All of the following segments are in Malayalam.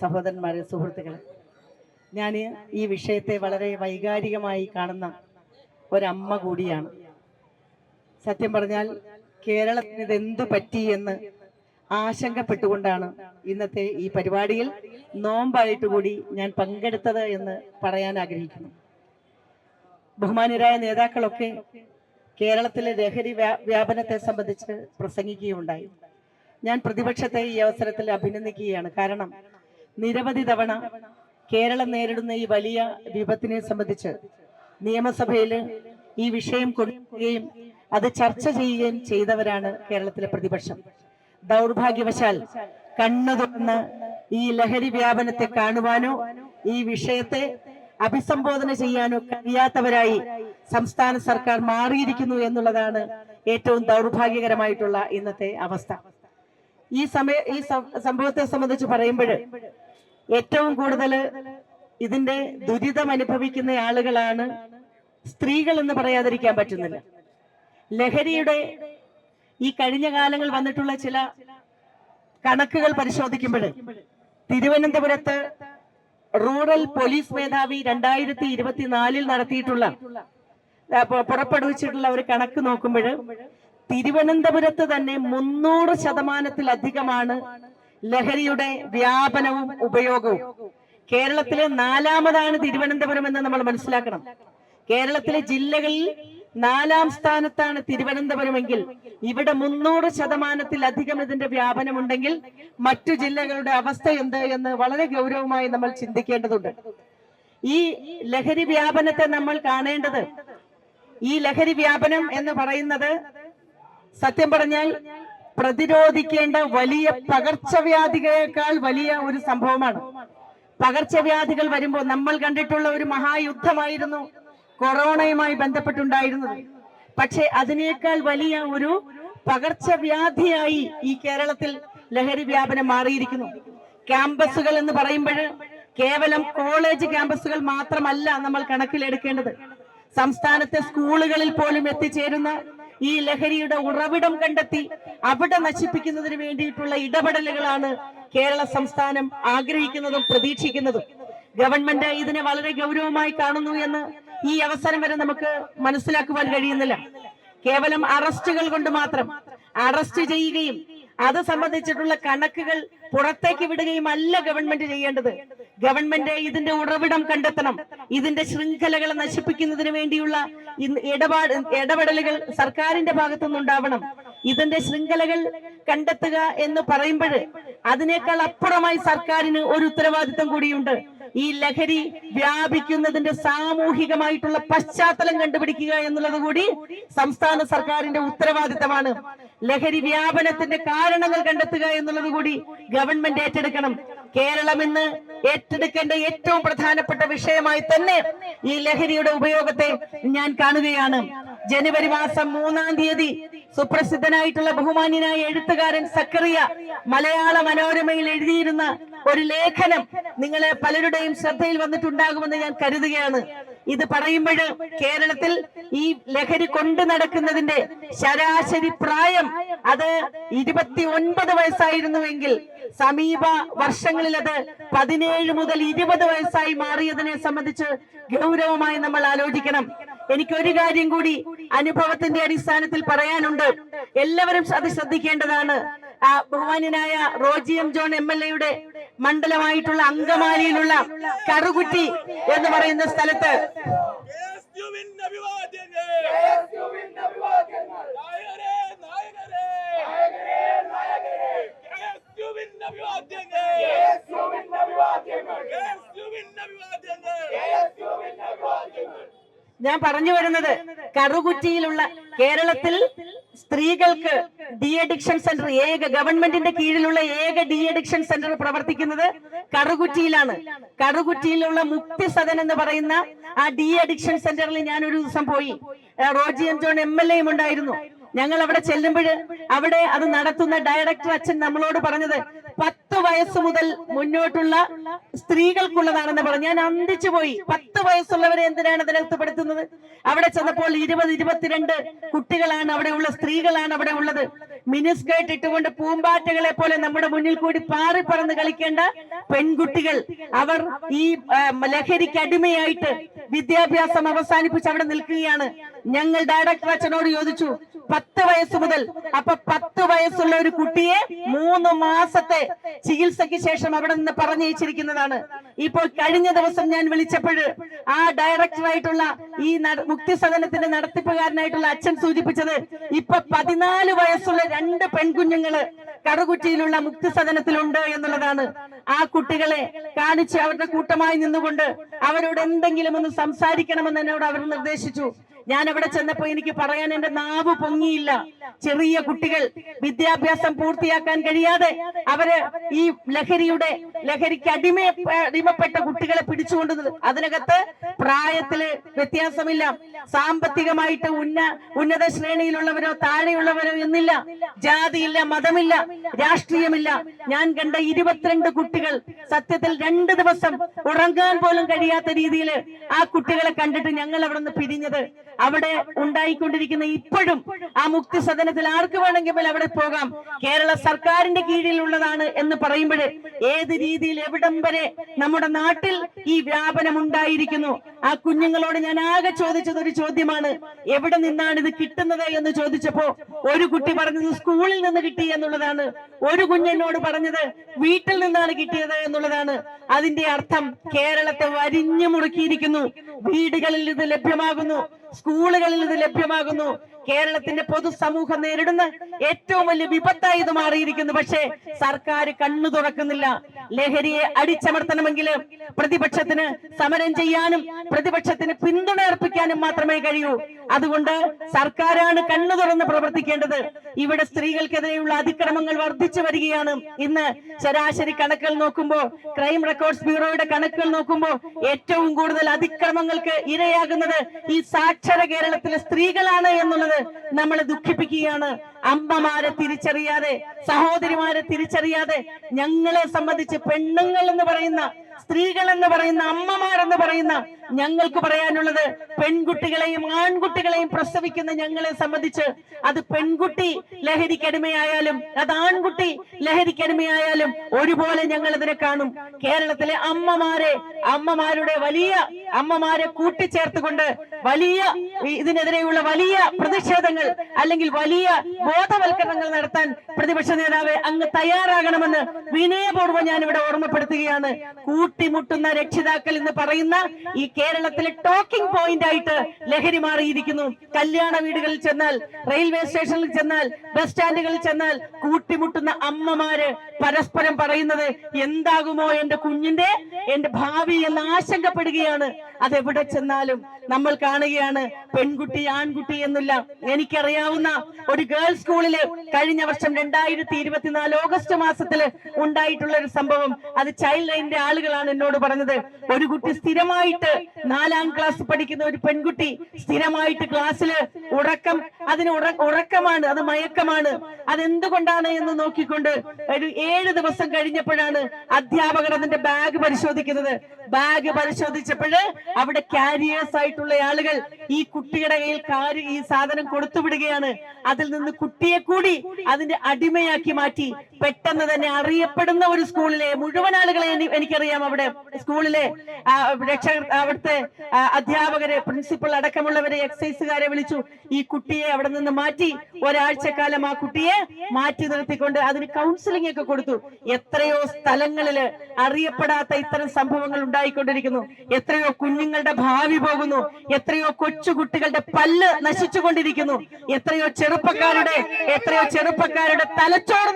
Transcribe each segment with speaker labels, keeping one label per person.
Speaker 1: സഹോദരന്മാരെ സുഹൃത്തുക്കളെ ഞാൻ ഈ വിഷയത്തെ വളരെ വൈകാരികമായി കാണുന്ന ഒരമ്മ കൂടിയാണ്. സത്യം പറഞ്ഞാൽ കേരളത്തിന് ഇതെന്തു പറ്റി എന്ന് ആശങ്കപ്പെട്ടുകൊണ്ടാണ് ഇന്നത്തെ ഈ പരിപാടിയിൽ നോമ്പായിട്ട് കൂടി ഞാൻ പങ്കെടുത്തത് എന്ന് പറയാൻ ആഗ്രഹിക്കുന്നു. ബഹുമാനരായ നേതാക്കളൊക്കെ കേരളത്തിലെ ലഹരി വ്യാ- വ്യാപനത്തെ സംബന്ധിച്ച് പ്രസംഗിക്കുകയുണ്ടായി. ഞാൻ പ്രതിപക്ഷത്തെ ഈ അവസരത്തിൽ അഭിനന്ദിക്കുകയാണ്. കാരണം നിരവധി തവണ കേരളം നേരിടുന്ന ഈ വലിയ വിപത്തിനെ സംബന്ധിച്ച് നിയമസഭയിൽ ഈ വിഷയം കൊണ്ടുവരികയും അത് ചർച്ച ചെയ്യുകയും ചെയ്തവരാണ് കേരളത്തിലെ പ്രതിപക്ഷം. ദൗർഭാഗ്യവശാൽ കണ്ണു തുറന്ന് ഈ ലഹരി വ്യാപനത്തെ കാണുവാനോ ഈ വിഷയത്തെ അഭിസംബോധന ചെയ്യാനോ കഴിയാത്തവരായി സംസ്ഥാന സർക്കാർ മാറിയിരിക്കുന്നു എന്നുള്ളതാണ് ഏറ്റവും ദൗർഭാഗ്യകരമായിട്ടുള്ള ഇന്നത്തെ അവസ്ഥ. ഈ സമയ ഈ സംഭവത്തെ സംബന്ധിച്ച് പറയുമ്പോൾ ഏറ്റവും കൂടുതൽ ഇതിന്റെ ദുരിതം അനുഭവിക്കുന്ന ആളുകളാണ് സ്ത്രീകൾ എന്ന് പറയാതിരിക്കാൻ പറ്റുന്നില്ല. ലഹരിയുടെ ഈ കഴിഞ്ഞ കാലങ്ങൾ വന്നിട്ടുള്ള ചില കണക്കുകൾ പരിശോധിക്കുമ്പോൾ തിരുവനന്തപുരത്ത് റൂറൽ പോലീസ് മേധാവി രണ്ടായിരത്തി ഇരുപത്തിനാലിൽ നടത്തിയിട്ടുള്ള പുറപ്പെടുവിച്ചിട്ടുള്ള ഒരു കണക്ക് നോക്കുമ്പോൾ തിരുവനന്തപുരത്ത് തന്നെ മുന്നൂറ് ശതമാനത്തിലധികമാണ് ലഹരിയുടെ വ്യാപനവും ഉപയോഗവും. കേരളത്തിലെ നാലാമതാണ് തിരുവനന്തപുരം എന്ന് നമ്മൾ മനസ്സിലാക്കണം. കേരളത്തിലെ ജില്ലകളിൽ നാലാം സ്ഥാനത്താണ് തിരുവനന്തപുരമെങ്കിൽ ഇവിടെ മുന്നൂറ് ശതമാനത്തിലധികം ഇതിന്റെ വ്യാപനമുണ്ടെങ്കിൽ മറ്റു ജില്ലകളുടെ അവസ്ഥ എന്ത് എന്ന് വളരെ ഗൗരവമായി നമ്മൾ ചിന്തിക്കേണ്ടതുണ്ട്. ഈ ലഹരി വ്യാപനത്തെ നമ്മൾ കാണേണ്ടത് ഈ ലഹരി വ്യാപനം എന്ന് പറയുന്നത് സത്യം പറഞ്ഞാൽ പ്രതിരോധിക്കേണ്ട വലിയ പകർച്ചവ്യാധികളേക്കാൾ വലിയ ഒരു സംഭവമാണ്. പകർച്ചവ്യാധികൾ വരുമ്പോൾ നമ്മൾ കണ്ടിട്ടുള്ള ഒരു മഹായുദ്ധമായിരുന്നു കൊറോണയുമായി ബന്ധപ്പെട്ടുണ്ടായിരുന്നത്. പക്ഷെ അതിനേക്കാൾ വലിയ ഒരു പകർച്ചവ്യാധിയായി ഈ കേരളത്തിൽ ലഹരി വ്യാപനം മാറിയിരിക്കുന്നു. ക്യാമ്പസുകൾ എന്ന് പറയുമ്പോൾ കേവലം കോളേജ് ക്യാമ്പസുകൾ മാത്രമല്ല നമ്മൾ കണക്കിലെടുക്കേണ്ടത്. സംസ്ഥാനത്തെ സ്കൂളുകളിൽ പോലും എത്തിച്ചേരുന്ന ഈ ലഹരിയുടെ ഉറവിടം കണ്ടെത്തി അവിടെ നശിപ്പിക്കുന്നതിന് വേണ്ടിയിട്ടുള്ള ഇടപെടലുകളാണ് കേരള സംസ്ഥാനം ആഗ്രഹിക്കുന്നതും പ്രതീക്ഷിക്കുന്നതും. ഗവൺമെന്റ് ഇതിനെ വളരെ ഗൗരവമായി കാണുന്നു എന്ന് ഈ അവസരം വരെ നമുക്ക് മനസ്സിലാക്കുവാൻ കഴിയുന്നില്ല. കേവലം അറസ്റ്റുകൾ കൊണ്ട് മാത്രം അറസ്റ്റ് ചെയ്യുകയും അത് സംബന്ധിച്ചിട്ടുള്ള കണക്കുകൾ പുറത്തേക്ക് വിടുകയും അല്ല ഗവൺമെന്റ് ചെയ്യേണ്ടത്. ഗവൺമെന്റ് ഇതിന്റെ ഉറവിടം കണ്ടെത്തണം. ഇതിന്റെ ശൃംഖലകൾ നശിപ്പിക്കുന്നതിന് വേണ്ടിയുള്ള ഇടപാട് ഇടപെടലുകൾ സർക്കാരിന്റെ ഭാഗത്തുനിന്നുണ്ടാവണം. ഇതിന്റെ ശൃംഖലകൾ കണ്ടെത്തുക എന്ന് പറയുമ്പോൾ അതിനേക്കാൾ അപ്പുറമായി സർക്കാരിന് ഒരു ഉത്തരവാദിത്തം കൂടിയുണ്ട്. ഈ ലഹരി വ്യാപിക്കുന്നതിന്റെ സാമൂഹികമായിട്ടുള്ള പശ്ചാത്തലം കണ്ടുപിടിക്കുക എന്നുള്ളത് കൂടി സംസ്ഥാന സർക്കാരിന്റെ ഉത്തരവാദിത്തമാണ്. ലഹരി വ്യാപനത്തിന്റെ കാരണങ്ങൾ കണ്ടെത്തുക എന്നുള്ളത് കൂടി ഗവൺമെന്റ് ഏറ്റെടുക്കണം. കേരളം ഇന്ന് ഏറ്റെടുക്കേണ്ട ഏറ്റവും പ്രധാനപ്പെട്ട വിഷയമായി തന്നെ ഈ ലഹരിയുടെ ഉപയോഗത്തെ ഞാൻ കാണുകയാണ്. ജനുവരി മാസം മൂന്നാം തീയതി സുപ്രസിദ്ധനായിട്ടുള്ള ബഹുമാന്യനായ എഴുത്തുകാരൻ സക്കറിയ മലയാള മനോരമയിൽ എഴുതിയിരുന്ന ഒരു ലേഖനം നിങ്ങളെ പലരുടെയും ശ്രദ്ധയിൽ വന്നിട്ടുണ്ടാകുമെന്ന് ഞാൻ കരുതുകയാണ്. ഇത് പറയുമ്പോൾ കേരളത്തിൽ ഈ ലഹരി കൊണ്ടു നടക്കുന്നതിന്റെ ശരാശരി പ്രായം അത് ഇരുപത്തി ഒൻപത് വയസ്സായിരുന്നുവെങ്കിൽ സമീപ വർഷങ്ങളിൽ അത് പതിനേഴ് മുതൽ ഇരുപത് വയസ്സായി മാറിയതിനെ സംബന്ധിച്ച് ഗൗരവമായി നമ്മൾ ആലോചിക്കണം. എനിക്ക് ഒരു കാര്യം കൂടി അനുഭവത്തിന്റെ അടിസ്ഥാനത്തിൽ പറയാനുണ്ട്. എല്ലാവരും അത് ശ്രദ്ധിക്കേണ്ടതാണ്. ആ ബഹുമാന്യനായ Roji M John M L എയുടെ മണ്ഡലമായിട്ടുള്ള അങ്കമാലിയിലുള്ള കറുകുറ്റി എന്ന് പറയുന്ന സ്ഥലത്ത് ഞാൻ പറഞ്ഞു വരുന്നത് കറുകുറ്റിയിലുള്ള കേരളത്തിൽ സ്ത്രീകൾക്ക് ഡി അഡിക്ഷൻ സെന്റർ ഏക ഗവൺമെന്റിന്റെ കീഴിലുള്ള ഏക ഡി അഡിക്ഷൻ സെന്റർ പ്രവർത്തിക്കുന്നത് കറുകുറ്റിയിലാണ്. കറുകുറ്റിയിലുള്ള മുക്തി സദൻ എന്ന് പറയുന്ന ആ ഡി അഡിക്ഷൻ സെന്ററിൽ ഞാൻ ഒരു ദിവസം പോയി. Roji M John M L എയും ഉണ്ടായിരുന്നു. ഞങ്ങൾ അവിടെ ചെല്ലുമ്പോൾ അവിടെ അത് നടത്തുന്ന ഡയറക്ടർ അച്ഛൻ നമ്മളോട് പറഞ്ഞത് പത്ത് വയസ്സ് മുതൽ മുന്നോട്ടുള്ള സ്ത്രീകൾക്കുള്ളതാണെന്ന് പറഞ്ഞു. ഞാൻ അന്തിച്ചു പോയി. പത്ത് വയസ്സുള്ളവരെ എന്തിനാണ് അതിനകത്ത് അവിടെ ചെന്നപ്പോൾ ഇരുപത് ഇരുപത്തിരണ്ട് കുട്ടികളാണ് അവിടെ ഉള്ള സ്ത്രീകളാണ് അവിടെ ഉള്ളത് മിനിസ്കേർട്ട് ഇട്ടുകൊണ്ട് പൂമ്പാറ്റകളെ പോലെ നമ്മുടെ മുന്നിൽ കൂടി പാറി പറന്ന് കളിക്കേണ്ട പെൺകുട്ടികൾ. അവർ ഈ ലഹരിക്ക് അടിമയായിട്ട് വിദ്യാഭ്യാസം അവസാനിപ്പിച്ച് അവിടെ നിൽക്കുകയാണ്. ഞങ്ങൾ ഡയറക്ടർ അച്ഛനോട് ചോദിച്ചു പത്ത് വയസ്സ് മുതൽ അപ്പൊ പത്ത് വയസ്സുള്ള ഒരു കുട്ടിയെ മൂന്ന് മാസത്തെ ചികിത്സയ്ക്ക് ശേഷം അവിടെ നിന്ന് പറഞ്ഞയച്ചിരിക്കുന്നതാണ്. ഇപ്പോൾ കഴിഞ്ഞ ദിവസം ഞാൻ വിളിച്ചപ്പോൾ ആ ഡയറക്ടറായിട്ടുള്ള ഈ മുക്തി സദനത്തിന്റെ നടത്തിപ്പുകാരനായിട്ടുള്ള അച്ഛൻ സൂചിപ്പിച്ചത് ഇപ്പൊ പതിനാല് വയസ്സുള്ള രണ്ട് പെൺകുഞ്ഞുങ്ങൾ കറുകുറ്റിയിലുള്ള മുക്തി സദനത്തിലുണ്ട് എന്നുള്ളതാണ്. ആ കുട്ടികളെ കാണിച്ച് അവരുടെ കൂട്ടമായി നിന്നുകൊണ്ട് അവരോട് എന്തെങ്കിലും ഒന്ന് സംസാരിക്കണമെന്ന് എന്നോട് അവർ നിർദ്ദേശിച്ചു. ഞാൻ അവിടെ ചെന്നപ്പോ എനിക്ക് പറയാൻ എന്റെ നാവ് പൊങ്ങിയില്ല. ചെറിയ കുട്ടികൾ വിദ്യാഭ്യാസം പൂർത്തിയാക്കാൻ കഴിയാതെ അവർ ഈ ലഹരിയുടെ ലഹരിക്ക് അടിമ അടിമപ്പെട്ട കുട്ടികളെ പിടിച്ചുകൊണ്ട് അതിനകത്ത് പ്രായത്തിൽ വ്യത്യാസമില്ല. സാമ്പത്തികമായിട്ട് ഉന്ന ഉന്നത ശ്രേണിയിലുള്ളവരോ താഴെയുള്ളവരോ എന്നില്ല. ജാതിയില്ല മതമില്ല രാഷ്ട്രീയമില്ല. ഞാൻ കണ്ട ഇരുപത്തിരണ്ട് കുട്ടികൾ സത്യത്തിൽ രണ്ട് ദിവസം ഉറങ്ങാൻ പോലും കഴിയാത്ത രീതിയിൽ ആ കുട്ടികളെ കണ്ടിട്ട് ഞങ്ങൾ അവിടെ നിന്ന് പിരിഞ്ഞത്. അവിടെ ഉണ്ടായിക്കൊണ്ടിരിക്കുന്ന ഇപ്പോഴും ആ മുക്തി സദനത്തിൽ ആർക്ക് വേണമെങ്കിൽ അവിടെ പോകാം? കേരള സർക്കാരിന്റെ കീഴിലുള്ളതാണ് എന്ന് പറയുമ്പോൾ ഏത് രീതിയിൽ എവിടം വരെ നമ്മുടെ നാട്ടിൽ ഈ വ്യാപനം ഉണ്ടായിരിക്കുന്നു? ആ കുഞ്ഞുങ്ങളോട് ഞാൻ ആകെ ചോദിച്ചത് ഒരു ചോദ്യമാണ്. എവിടെ നിന്നാണ് ഇത് കിട്ടുന്നത് എന്ന് ചോദിച്ചപ്പോ ഒരു കുട്ടി പറഞ്ഞത് സ്കൂളിൽ നിന്ന് കിട്ടി എന്നുള്ളതാണ്. ഒരു കുഞ്ഞെന്നോട് പറഞ്ഞത് വീട്ടിൽ നിന്നാണ് കിട്ടിയത് എന്നുള്ളതാണ്. അതിന്റെ അർത്ഥം കേരളത്തെ വരിഞ്ഞു മുറുക്കിയിരിക്കുന്നു. വീടുകളിൽ ഇത് ലഭ്യമാകുന്നു. സ്കൂളുകളിൽ ഇത് ലഭ്യമാകുന്നു. കേരളത്തിന്റെ പൊതുസമൂഹം നേരിടുന്ന ഏറ്റവും വലിയ വിപത്തായി ഇത് മാറിയിരിക്കുന്നു. പക്ഷേ സർക്കാർ കണ്ണു തുറക്കുന്നില്ല. ലഹരിയെ അടിച്ചമർത്തണമെങ്കിൽ പ്രതിപക്ഷത്തിന് സമരം ചെയ്യാനും പ്രതിപക്ഷത്തിന് പിന്തുണ അർപ്പിക്കാനും മാത്രമേ കഴിയൂ. അതുകൊണ്ട് സർക്കാരാണ് കണ്ണു തുറന്ന് പ്രവർത്തിക്കേണ്ടത്. ഇവിടെ സ്ത്രീകൾക്കെതിരെയുള്ള അതിക്രമങ്ങൾ വർദ്ധിച്ചു വരികയാണ്. ഇന്ന് ശരാശരി കണക്കുകൾ നോക്കുമ്പോൾ ക്രൈം റെക്കോർഡ്സ് ബ്യൂറോയുടെ കണക്കുകൾ നോക്കുമ്പോൾ ഏറ്റവും കൂടുതൽ അതിക്രമങ്ങൾക്ക് ഇരയാകുന്നത് ഈ സാക്ഷര കേരളത്തിലെ സ്ത്രീകളാണ് എന്നുള്ളത് നമ്മളെ ദുഃഖിപ്പിക്കുകയാണ്. അമ്മമാരെ തിരിച്ചറിയാതെ സഹോദരിമാരെ തിരിച്ചറിയാതെ ഞങ്ങളെ സംബന്ധിച്ച് പെണ്ണുങ്ങൾ എന്ന് പറയുന്ന സ്ത്രീകൾ എന്ന് പറയുന്ന അമ്മമാർ എന്ന് പറയുന്ന ഞങ്ങൾക്ക് പറയാനുള്ളത് പെൺകുട്ടികളെയും ആൺകുട്ടികളെയും പ്രസവിക്കുന്ന ഞങ്ങളെ സംബന്ധിച്ച് അത് പെൺകുട്ടി ലഹരിക്കടിമയായാലും അത് ആൺകുട്ടി ലഹരിക്കടിമയായാലും ഒരുപോലെ ഞങ്ങൾ ഇതിനെ കാണും. കേരളത്തിലെ അമ്മമാരെ അമ്മമാരുടെ വലിയ അമ്മമാരെ കൂട്ടിച്ചേർത്തുകൊണ്ട് വലിയ ഇതിനെതിരെയുള്ള വലിയ പ്രതിഷേധങ്ങൾ അല്ലെങ്കിൽ വലിയ ബോധവൽക്കരണങ്ങൾ നടത്താൻ പ്രതിപക്ഷ നേതാവ് അങ്ങ് തയ്യാറാകണമെന്ന് വിനയപൂർവം ഞാൻ ഇവിടെ ഓർമ്മപ്പെടുത്തുകയാണ്. കൂട്ടിമുട്ടുന്ന രക്ഷിതാക്കൾ എന്ന് പറയുന്ന ഈ കേരളത്തിലെ ടോക്കിംഗ് പോയിന്റ് ആയിട്ട് ലഹരി മാറിയിരിക്കുന്നു. കല്യാണ വീടുകളിൽ ചെന്നാൽ റെയിൽവേ സ്റ്റേഷനിൽ ചെന്നാൽ ബസ് സ്റ്റാൻഡുകളിൽ ചെന്നാൽ കൂട്ടിമുട്ടുന്ന അമ്മമാര് പരസ്പരം പറയുന്നത് എന്താകുമോ എന്റെ കുഞ്ഞിന്റെ എന്റെ ഭാവി എന്ന് ആശങ്കപ്പെടുകയാണ്. അതെവിടെ ചെന്നാലും നമ്മൾ കാണുകയാണ്. പെൺകുട്ടി ആൺകുട്ടി എന്നില്ല എനിക്കറിയാവുന്ന ഒരു ഗേൾസ് സ്കൂളിൽ കഴിഞ്ഞ വർഷം രണ്ടായിരത്തി ഇരുപത്തിനാല് ഓഗസ്റ്റ് മാസത്തിൽ ഉണ്ടായിട്ടുള്ള ഒരു സംഭവം. അത് ചൈൽഡ് ലൈനിന്റെ ആളുകളാണ് എന്നോട് പറഞ്ഞത്. ഒരു കുട്ടി സ്ഥിരമായിട്ട് നാലാം ക്ലാസ് പഠിക്കുന്ന ഒരു പെൺകുട്ടി സ്ഥിരമായിട്ട് ക്ലാസ്സിൽ ഉറക്കം അതിന് ഉറ- ഉറക്കമാണ് അത് മയക്കമാണ്. അതെന്തുകൊണ്ടാണ് എന്ന് നോക്കിക്കൊണ്ട് ഒരു ഏഴ് ദിവസം കഴിഞ്ഞപ്പോഴാണ് അധ്യാപകർ അതിന്റെ ബാഗ് പരിശോധിക്കുന്നത്. ബാഗ് പരിശോധിച്ചപ്പോൾ അവിടെ കാരിയേഴ്സ് ആയിട്ടുള്ള ആളുകൾ ഈ കുട്ടിയുടെ കയ്യിൽ കാര് ഈ സാധനം കൊടുത്തുവിടുകയാണ്. അതിൽ നിന്ന് കുട്ടിയെ കൂടി അതിന്റെ അടിമയാക്കി മാറ്റി. പെട്ടെന്ന് തന്നെ അറിയപ്പെടുന്ന ഒരു സ്കൂളിലെ മുഴുവൻ ആളുകളെ എനിക്കറിയാം അവിടെ സ്കൂളിലെ രക്ഷ അവിടുത്തെ അധ്യാപകരെ പ്രിൻസിപ്പൾ അടക്കമുള്ളവരെ എക്സൈസുകാരെ വിളിച്ചു. ഈ കുട്ടിയെ അവിടെ നിന്ന് മാറ്റി ഒരാഴ്ചക്കാലം ആ കുട്ടിയെ മാറ്റി നിർത്തിക്കൊണ്ട് അതിന് കൗൺസിലിംഗ് ഒക്കെ കൊടുത്തു. എത്രയോ സ്ഥലങ്ങളിൽ അറിയപ്പെടാത്ത ഇത്തരം സംഭവങ്ങൾ ഉണ്ടായിക്കൊണ്ടിരിക്കുന്നു. എത്രയോ കുഞ്ഞുങ്ങളുടെ ഭാവി പോകുന്നു. എത്രയോ കൊച്ചുകുട്ടികളുടെ പല്ല് നശിച്ചുകൊണ്ടിരിക്കുന്നു. എത്രയോ ചെറുപ്പക്കാരുടെ എത്രയോ ചെറുപ്പക്കാരുടെ തലച്ചോറ്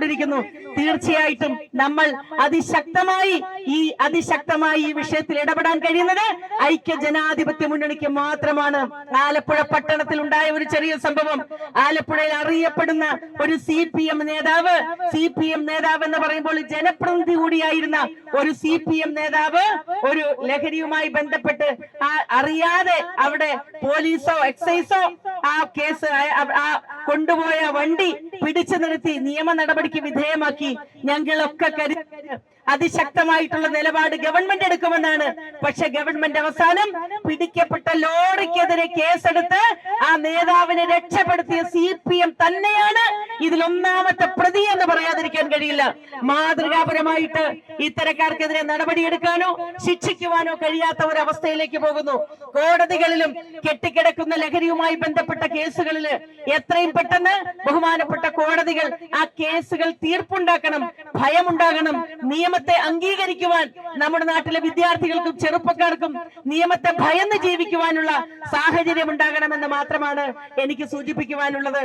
Speaker 1: നശിപ്പിച്ചുകൊണ്ടിരിക്കുന്നു തീർച്ചയായിട്ടും നമ്മൾ അതിശക്തമായി ഈ അതിശക്തമായി ഈ വിഷയത്തിൽ ഇടപെടാൻ കഴിയുന്നത് ഐക്യ ജനാധിപത്യ മുന്നണിക്ക് മാത്രമാണ്. ആലപ്പുഴ പട്ടണത്തിൽ ഉണ്ടായ ഒരു ചെറിയ സംഭവം. ആലപ്പുഴയിൽ അറിയപ്പെടുന്ന ഒരു സി പി എം നേതാവ് സി പി എം നേതാവ് എന്ന് പറയുമ്പോൾ ജനപ്രതിനിധി കൂടിയായിരുന്ന ഒരു സി പി എം നേതാവ് ഒരു ലഹരിയുമായി ബന്ധപ്പെട്ട് അറിയാതെ അവിടെ പോലീസോ എക്സൈസോ ആ കേസ് ആ കൊണ്ടുപോയ വണ്ടി പിടിച്ചു നിർത്തി നിയമ നടപടിക്ക് വിധേയമാക്കി. ഞങ്ങളൊക്കെ അതിശക്തമായിട്ടുള്ള നിലപാട് ഗവൺമെന്റ് എടുക്കുമെന്നാണ്. പക്ഷെ ഗവൺമെന്റ് അവസാനം പിടിക്കപ്പെട്ട ലോറിക്കെതിരെ കേസെടുത്ത് ആ നേതാവിനെ രക്ഷപ്പെടുത്തിയ സി തന്നെയാണ് ഇതിൽ ഒന്നാമത്തെ പ്രതി എന്ന് പറയാതിരിക്കാൻ കഴിയില്ല. മാതൃകാപരമായിട്ട് ഇത്തരക്കാർക്കെതിരെ നടപടിയെടുക്കാനോ ശിക്ഷിക്കുവാനോ കഴിയാത്ത ഒരു അവസ്ഥയിലേക്ക് പോകുന്നു. കോടതികളിലും കെട്ടിക്കിടക്കുന്ന ലഹരിയുമായി ബന്ധപ്പെട്ട കേസുകളിൽ എത്രയും പെട്ടെന്ന് ബഹുമാനപ്പെട്ട കോടതികൾ ആ കേസുകൾ തീർപ്പുണ്ടാക്കണം ഭയമുണ്ടാകണം. നിയമത്തെ അംഗീകരിക്കുവാൻ നമ്മുടെ നാട്ടിലെ വിദ്യാർത്ഥികൾക്കും ചെറുപ്പക്കാർക്കും നിയമത്തെ ഭയന്ന് ജീവിക്കുവാനുള്ള സാഹചര്യം ഉണ്ടാകണമെന്ന് മാത്രമാണ് എനിക്ക് സൂചിപ്പിക്കുവാനുള്ളത്.